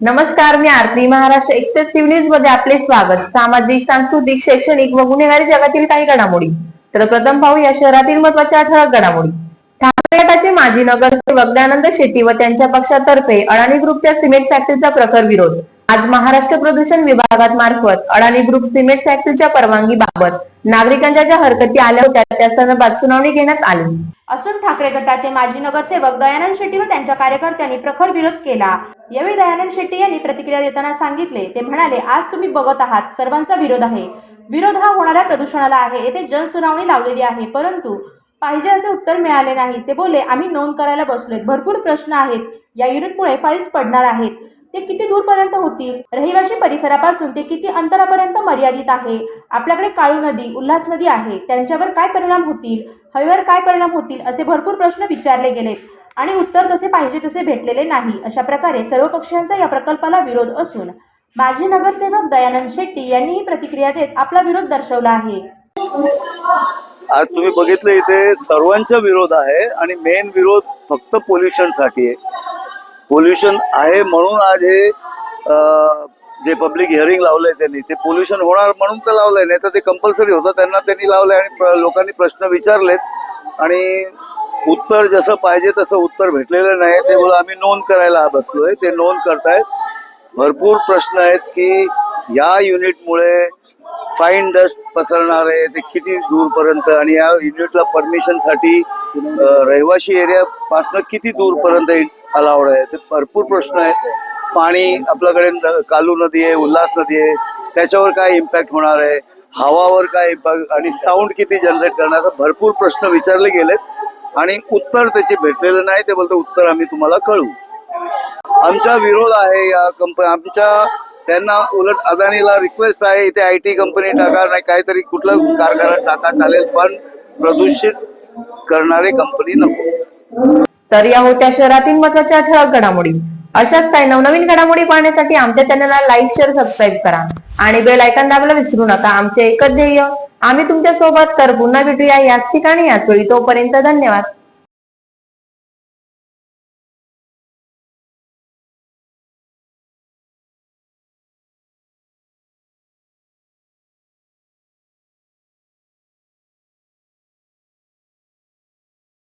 नमस्कार मी आरती महाराष्ट्र एक्सप्रेस न्यूजमध्ये आपले स्वागत. सामाजिक सांस्कृतिक शैक्षणिक व गुन्हेगारी जगातील काही घडामोडी. तर प्रथम पाहू या शहरातील महत्त्वाच्या ठळक घडामोडी. ठाकरे गटाचे माजी नगरसेवक दयानंद शेट्टी व त्यांच्या पक्षातर्फे अडाणी ग्रुपच्या सिमेंट फॅक्टरीचा प्रखर विरोध. आज महाराष्ट्र प्रदूषण विभागात मार्फत अडाणी ग्रुप सिमेंट फॅक्टरीच्या परवानगी बाबत नागरिकांच्या ज्या हरकती आल्या होत्या त्या संदर्भात सुनावणी घेण्यात आली. असून ठाकरे गटाचे माजी नगरसेवक दयानंद शेट्टी व त्यांच्या कार्यकर्त्यांनी प्रखर विरोध केला. यावेळी दयानंद शेट्टी यांनी प्रतिक्रिया देताना सांगितले. ते म्हणाले आज तुम्ही बघत आहात सर्वांचा विरोध आहे. विरोध हा होणाऱ्या प्रदूषणाला आहे. येथे जनसुनावणी लावलेली आहे. परंतु पाहिजे असे उत्तर मिळाले नाही. ते बोलले आम्ही नोंद करायला बसलोय भरपूर प्रश्न आहेत. या युनिटमुळे फाईल्स पडणार आहेत. ते किती दूरपर्यंत होतील रहिवाशी परिसरापासून ते किती अंतरापर्यंत मर्यादित आहे? आपल्याकडे काळू नदी उल्हास नदी आहे. त्यांच्यावर काय परिणाम होतील? हवेवर काय परिणाम होतील? असे भरपूर प्रश्न विचारले गेलेत. आणि उत्तर जसे पाहिजे तसे भेटलेले नाही. अशा प्रकारे सर्व पक्षांचा या प्रकल्पाला विरोध असून माजी नगरसेवक दयानंद शेट्टी यांनी ही प्रतिक्रिया देत आपला विरोध दर्शवला आहे. आज तुम्ही बघितलं इथे सर्वांचा विरोध आहे आणि मेन विरोध फक्त पोल्युशनसाठी आहे. पोल्युशन आहे म्हणून आज हे जे पब्लिक हिअरिंग लावलंय त्यांनी ते पोल्युशन होणार म्हणून तर लावलंय नाही तर ते कंपल्सरी होतं त्यांना त्यांनी लावलंय आणि प्र- लोकांनी प्रश्न विचारलेत. आणि उत्तर जसं पाहिजे तसं उत्तर भेटलेलं नाही ते बोला आम्ही नोंद करायला बसलोय. ते नोंद करतायत. भरपूर प्रश्न आहेत की या युनिटमुळे फाईन डस्ट पसरणार आहे ते किती दूरपर्यंत? आणि या युनिटला परमिशनसाठी रहिवाशी एरिया पासनं किती दूरपर्यंत अलाउड आहे? ते भरपूर प्रश्न आहेत. पाणी आपल्याकडे कालू नदी आहे उल्हास नदी आहे. त्याच्यावर काय इम्पॅक्ट होणार आहे? हवावर काय इम्पॅक्ट आणि साऊंड किती जनरेट करणार? भरपूर प्रश्न विचारले गेलेत. आणि उत्तर त्याचे भेटलेलं नाही ते बोलतो उत्तर आम्ही तुम्हाला कळवू. आमचा विरोध आहे या कंपनी आमच्या त्यांना उलट अदानीला रिक्वेस्ट आहे इथे आय टी कंपनी टाका नाही काहीतरी कुठलं कारखाना टाका चालेल पण प्रदूषित करणारे कंपनी नको. तर या होत्या शहरातील महत्त्वाच्या ठळक घडामोडी. अशाच काही नवनवीन घडामोडी पाहण्यासाठी आमच्या चॅनलला लाईक शेअर सबस्क्राईब करा. आणि बेल आयकॉन दाबायला विसरू नका. आमचे एकच ध्येय आम्ही तुमच्यासोबत तर पुन्हा भेटूया याच ठिकाणी याच वेळी तोपर्यंत धन्यवाद.